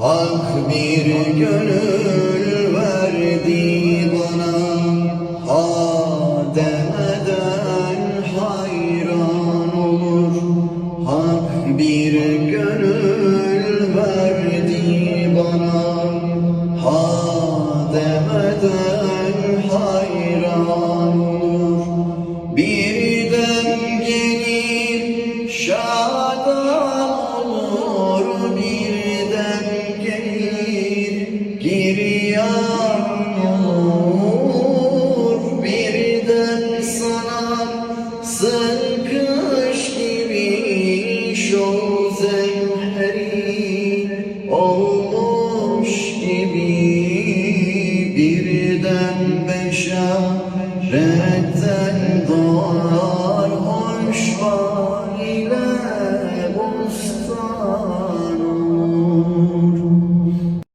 Hak bir gönül verdi bana. Ha demeden hayran olur. Hak bir gönül verdi bana. Ha demeden yağmur birden sanar Sen kış gibi şol zemheri Olmuş birden beşeretten doğar Hoş var ile ustan